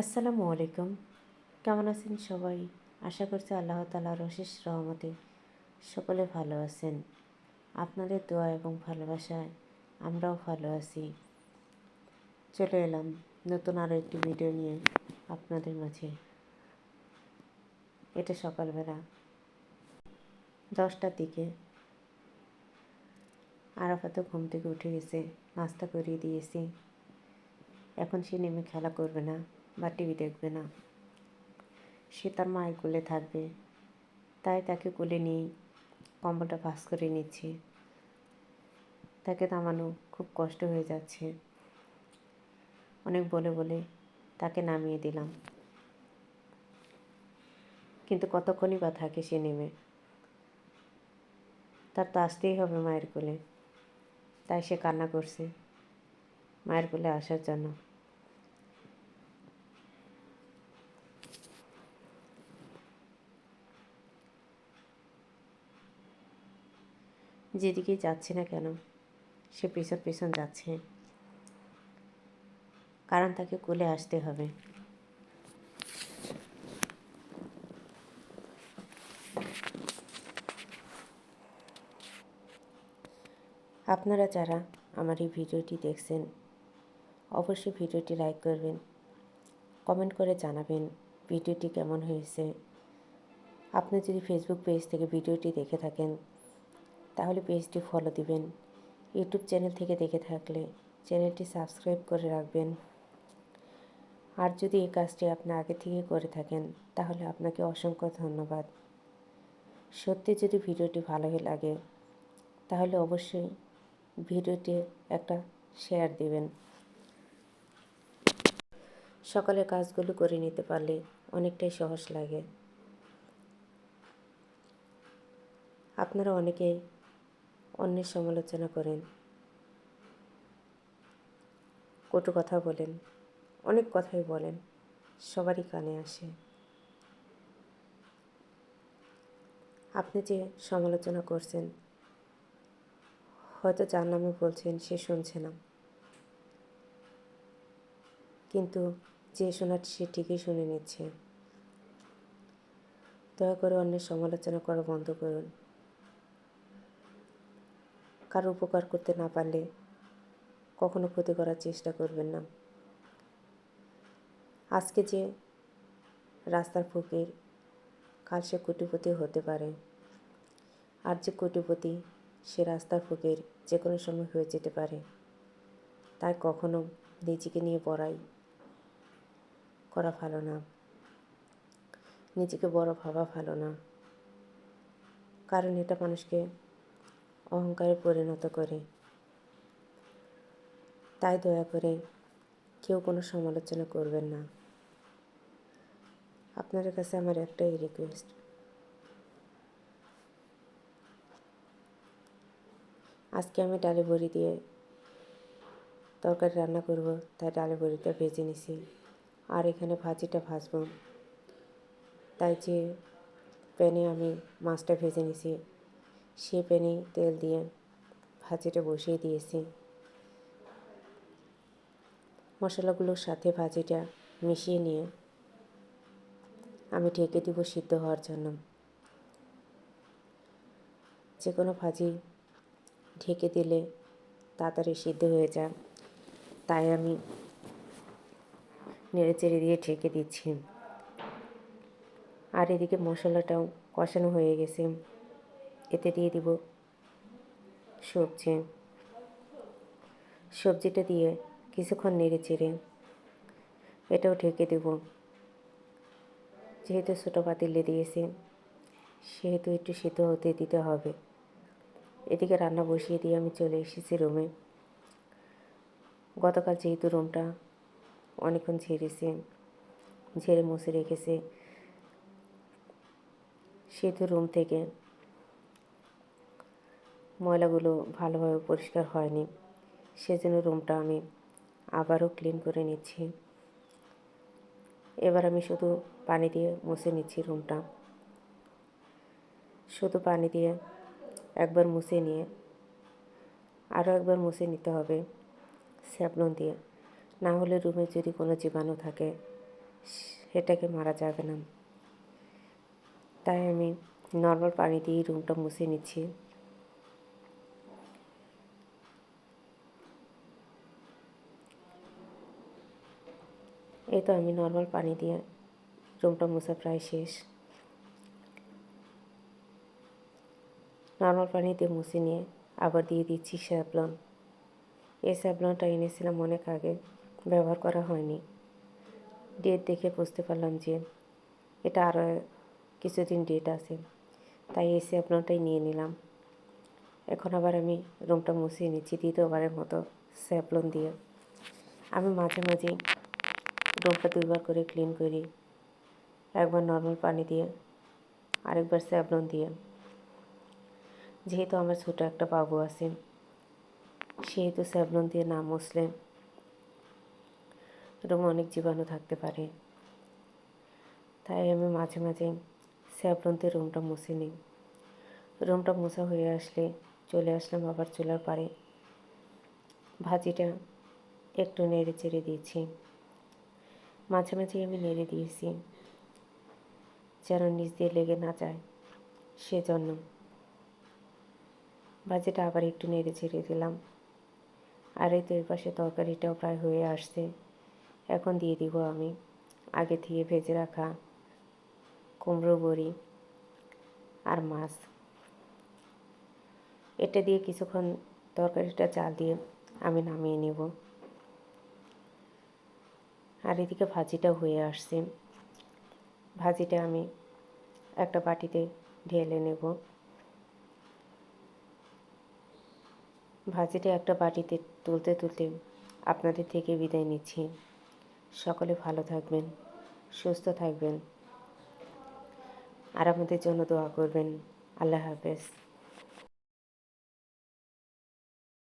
আসসালামু আলাইকুম। কেমন আছেন সবাই? আশা করছি আল্লাহ তালার অশেষ রহমতে সকলে ভালো আছেন। আপনাদের দোয়া এবং ভালোবাসায় আমরাও ভালো আছি। চলে এলাম নতুন আরও একটি ভিডিও নিয়ে আপনাদের মাঝে। এটা সকালবেলা দশটার দিকে আরাফাতে ঘুম থেকে উঠে গেছে, নাস্তা করিয়ে দিয়েছি। এখন সে নেমে খেলা করবে না। বা টিভি দেখবে না। সে তার মায়ের কোলে থাকবে। তাই তাকে কোলে নিয়েই কম্বলটা ভাস করে নিচ্ছি। তাকে নামানো খুব কষ্ট হয়ে যাচ্ছে। অনেক বলে বলে তাকে নামিয়ে দিলাম। কিন্তু কতক্ষণই বা থাকে সে নেমে। তার তো আসতেই হবে মায়ের কোলে। তাই সে কান্না করছে। মায়ের কোলে আসার জন্য। যেদিকে যাচ্ছে না কেন, সে পেছন পেছন যাচ্ছে। কারণ তাকে কোলে আসতে হবে। আপনারা যারা আমার এই ভিডিওটি দেখছেন, অবশ্যই ভিডিওটি লাইক করবেন, কমেন্ট করে জানাবেন ভিডিওটি কেমন হয়েছে। আপনি যদি ফেসবুক পেজ থেকে ভিডিওটি দেখে থাকেন তাহলে পেজটি ফলো দিবেন। ইউটিউব চ্যানেল থেকে দেখে থাকলে চ্যানেলটি সাবস্ক্রাইব করে রাখবেন। আর যদি এই কাজটি আপনি আগে থেকে করে থাকেন, তাহলে আপনাকে অসংখ্য ধন্যবাদ। সত্যি যদি ভিডিওটি ভালো লাগে, তাহলে অবশ্যই ভিডিওটি একটা শেয়ার দিবেন। সকালের কাজগুলো করে নিতে পারলে অনেকটাই সহজ লাগে। আপনারা অনেকেই অন্যের সমালোচনা করেন। কটু কথা বলেন, অনেক কথাই বলেন, সবারই কানে আসে। আপনি যে সমালোচনা করছেন, হয়তো যার নামে বলছেন সে শুনছে না। কিন্তু যে শোনার, সে ঠিকই শুনে নিচ্ছে। দয়া করে অন্যের সমালোচনা করা বন্ধ করুন। কারও উপকার করতে না পারলে কখনো ক্ষতি করার চেষ্টা করবেন না। আজকে যে রাস্তার ফকির, কাল সে কোটিপতি হতে পারে। আর যে কোটিপতি, সে রাস্তার ফকির যে কোনো সময় হয়ে যেতে পারে। তাই কখনো নিজেকে নিয়ে বড়াই করা ভালো না। নিজেকে বড় ভাবা ভালো না। কারণ এটা মানুষকে অহংকারে পরিণত করে। তাই দয়া করে কেউ কোনো সমালোচনা করবেন না। আপনাদের কাছে আমার একটাই রিকোয়েস্ট আজকে আমি ডালে বড়ি দিয়ে তরকারি রান্না করব, তাই ডালে বড়িটা ভেজে নিছি। আর এখানে ভাজিটা ভাজবো। তাই যে প্যানে আমি মাছটা ভেজে নিছি। সে প্যানে তেল দিয়ে ভাজিটা বসিয়ে দিয়েছি। মশলাগুলোর সাথে ভাজিটা মিশিয়ে নিয়ে আমি ঢেকে দিব সিদ্ধ হওয়ার জন্য। যে কোনো ভাজি ঢেকে দিলে তাড়াতাড়ি সিদ্ধ হয়ে যায়, তাই আমি নেড়ে চেড়ে দিয়ে ঢেকে দিচ্ছি। আর এদিকে মশলাটাও কষানো হয়ে গেছে। এতে দিয়ে দিব সবজি। সবজিটা দিয়ে কিছুক্ষণ নেড়ে চেড়ে এটাও ঢেকে দেব। যেহেতু ছোটো পাতিলে দিয়েছি, সেহেতু একটু সিদ্ধ হতে দিতে হবে। এদিকে রান্না বসিয়ে দিয়ে আমি চলে এসেছি রুমে। গতকাল যেহেতু রুমটা অনেকক্ষণ ঝেড়েছে, ঝেড়ে মুছে রেখেছে, সেহেতু রুম থেকে ময়লাগুলো ভালোভাবে পরিষ্কার হয়নি। সেজন্য রুমটা আমি আবারও ক্লিন করে নিচ্ছি। এবার আমি শুধু পানি দিয়ে মুছে নিচ্ছি রুমটা। শুধু পানি দিয়ে একবার মুছে নিয়ে আরও একবার মুছে নিতে হবে স্যাবলন দিয়ে। না হলে রুমে যদি কোনো জীবাণু থাকে, সেটাকে মারা যাবে না। তাই আমি নর্মাল পানি দিয়ে রুমটা মুছে নিচ্ছি। এই তো আমি নর্মাল পানি দিয়ে রুমটা মোছা প্রায় শেষ। নর্মাল পানি দিয়ে মুছে নিয়ে আবার দিয়ে দিচ্ছি স্যাভলন। এই স্যাভলনটা এনেছিলাম অনেক আগে, ব্যবহার করা হয়নি। ডেট দেখে বুঝতে পারলাম যে এটা আরও কিছুদিন ডেট আছে, তাই এই স্যাভলনটাই নিয়ে নিলাম। এখন আবার আমি রুমটা মুছিয়ে নিচ্ছি, দ্বিতীয়বারের মতো স্যাভলন দিয়ে। আমি মাঝে মাঝে রুমটা দুইবার করে ক্লিন করি। একবার নর্মাল পানি দিয়ে, আরেকবার স্যাবলন দিয়ে। যেহেতু আমার ছোটো একটা বাবু আছে, সেহেতু স্যাভলন দিয়ে না মুছলে রুমে অনেক জীবাণু থাকতে পারে। তাই আমি মাঝে মাঝে স্যাবলন দিয়ে রুমটা মুছে নিই। রুমটা মোছা হয়ে আসলে চলে আসলাম আবার চুলার পাড়ে। ভাজিটা একটু নেড়ে চেড়ে দিয়েছি। মাঝে মাঝে আমি নেড়ে দিয়েছি, যেন নিচ দিয়ে লেগে না যায়, সেজন্য। ভাজিটা আবার একটু নেড়ে ছেড়ে দিলাম। আর এই তো এর পাশে তরকারিটাও প্রায় হয়ে আসছে। এখন দিয়ে দিব আমি আগে থেকে ভেজে রাখা কুমড়ো, বড়ি আর মাছ। এটা দিয়ে কিছুক্ষণ তরকারিটা চাল দিয়ে আমি নামিয়ে নেব। আর এদিকে ভাজিটা হয়ে আসছে। ভাজিটা আমি একটা বাটিতে ঢেলে নেব। ভাজিটা একটা বাটিতে তুলতে তুলতে আপনাদের থেকে বিদায় নিচ্ছি। সকলে ভালো থাকবেন, সুস্থ থাকবেন, আর আমাদের জন্য দোয়া করবেন। আল্লাহ হাফেজ।